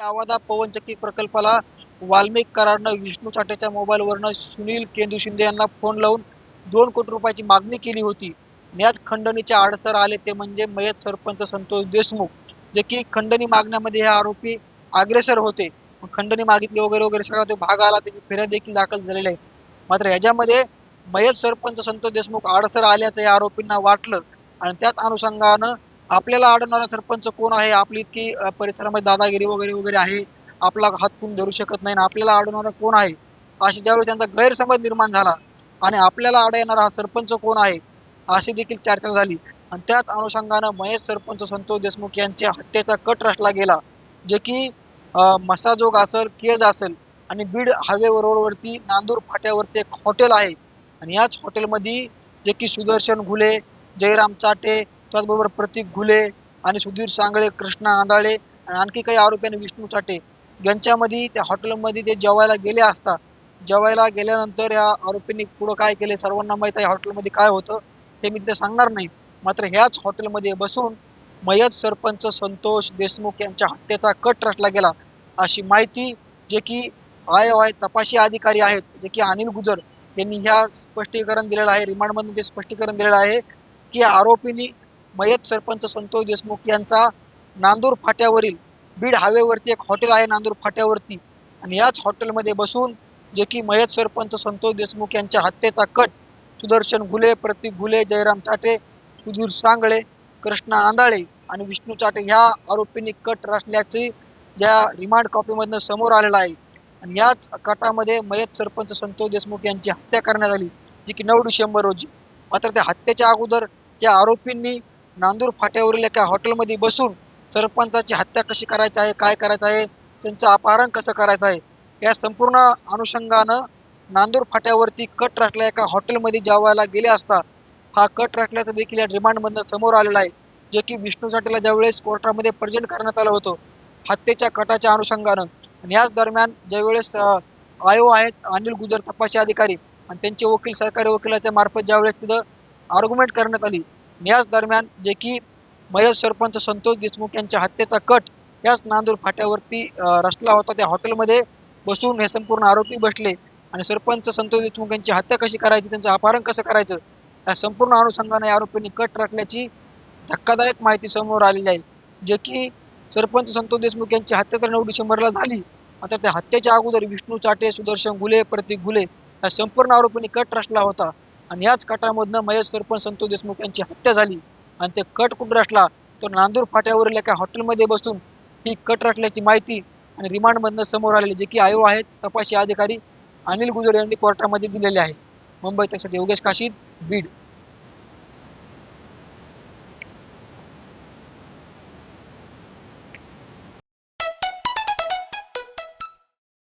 आवादा पवनचक्की प्रकल्पाला वाल्मिक कराडनं विष्णू चाटेच्या मोबाईलवरनं सुनील केंदू शिंदे यांना फोन लावून दोन कोटी रुपयाची मागणी केली होती. याच खंडणीचे आडसर आले ते म्हणजे मयत सरपंच संतोष देशमुख जे की खंडणी मागण्यामध्ये हे आरोपी अग्रेसर होते. खंडणी मागितली वगैरे वगैरे सगळा तो भाग आला त्याची फिर्याद देखील दाखल झालेली आहे मात्र याच्यामध्ये मयत सरपंच संतोष देशमुख आडसर आल्याचं या आरोपींना वाटलं आणि त्याच अनुषंगानं आपल्याला आढळणारा सरपंच कोण आहे? आपली इतकी परिसरामध्ये दादागिरी वगैरे वगैरे आहे. आपला हात कोण धरू शकत नाही आणि आपल्याला आढळणारा कोण आहे? अशी ज्यावेळी त्यांचा गैरसमज निर्माण झाला आणि आपल्याला आड येणारा हा सरपंच कोण आहे? अशी देखील चर्चा झाली. आणि त्याच अनुषंगानं महेश सरपंच संतोष देशमुख यांच्या हत्येचा कट रचला गेला. जे की मसाजोग असेल केज असेल आणि बीड हायवे रोडवरती नांदूर फाट्यावरती एक हॉटेल आहे. आणि याच हॉटेलमध्ये जे की सुदर्शन घुले जयराम चाटे त्याचबरोबर प्रतीक घुले आणि सुधीर सांगळे कृष्णा आंदाळे आणि आणखी काही आरोपी विष्णू साठे यांच्यामध्ये त्या हॉटेलमध्ये ते जेवायला गेले असता जेवायला गेल्यानंतर या आरोपींनी पुढं काय केले? सर्वांना माहीत आहे हॉटेलमध्ये काय होतं हे मी ते सांगणार नाही. मात्र ह्याच हॉटेलमध्ये बसून मयत सरपंच संतोष देशमुख यांच्या हत्येचा कट रचला गेला. अशी माहिती जे की आय आय तपासी अधिकारी आहेत जे की अनिल गुजर यांनी ह्या स्पष्टीकरण दिलेलं आहे रिमांडमध्ये ते स्पष्टीकरण दिलेलं आहे की आरोपींनी मयत सरपंच संतोष देशमुख यांचा नांदूर फाट्यावरील बीड हायवेवरती एक हॉटेल आहे नांदूर फाट्यावरती. आणि याच हॉटेलमध्ये बसून जे की मयत सरपंच संतोष देशमुख यांच्या हत्येचा कट सुदर्शन घुले प्रतीक घुले जयराम चाटे सुधीर सांगळे कृष्णा आंधाळे आणि विष्णू चाटे ह्या आरोपींनी कट रचल्याचे ज्या रिमांड कॉपीमधनं समोर आलेला आहे. आणि याच कटामध्ये मयत सरपंच संतोष देशमुख यांची हत्या करण्यात आली जी की नऊ डिसेंबर रोजी. मात्र त्या हत्येच्या अगोदर या आरोपींनी नांदूर फाट्यावरील एका हॉटेलमध्ये बसून सरपंचाची हत्या कशी करायची आहे काय करायचं आहे त्यांचं अपहरण कसं करायचं आहे या संपूर्ण अनुषंगानं नांदूर फाट्यावरती कट राखल्या एका हॉटेलमध्ये जेवायला गेले असता हा कट रचल्याचं देखील या रिमांडमधनं समोर आलेला आहे जे की विष्णू साठेला ज्यावेळेस कोर्टामध्ये प्रेझेंट करण्यात आलं होतं हत्येच्या कटाच्या अनुषंगानं. आणि याच दरम्यान ज्यावेळेस आयो आहेत अनिल गुजर तपासी अधिकारी आणि त्यांचे वकील सरकारी वकिलाच्या मार्फत ज्यावेळेस तिथं आर्ग्युमेंट करण्यात आली याच दरम्यान जे की मयत सरपंच संतोष देशमुख यांच्या हत्येचा कट याच नांदूर फाट्यावरती रचला होता. त्या हॉटेलमध्ये बसून हे संपूर्ण आरोपी बसले आणि सरपंच संतोष देशमुख यांची हत्या कशी करायची त्यांचं अपहरण कसं करायचं या संपूर्ण अनुषंगाने या आरोपींनी कट रचल्याची धक्कादायक माहिती समोर आलेली आहे. जे की सरपंच संतोष देशमुख यांची हत्या तर नऊ डिसेंबरला झाली. आता त्या हत्येच्या अगोदर विष्णू चाटे सुदर्शन घुले प्रतीक घुले या संपूर्ण आरोपींनी कट रचला होता. आणि याच कटामधनं महेश सरपंच संतोष देशमुख यांची हत्या झाली. आणि ते कट कुठं रचला तर नांदूर फाट्यावरील एका हॉटेलमध्ये बसून ही कट रचल्याची माहिती आणि रिमांडमधनं समोर आलेली जे की आयो आहेत तपासी अधिकारी अनिल गुजर यांनी कोर्टामध्ये दिलेले आहे. मुंबई त्यासाठी योगेश काशीद बीड.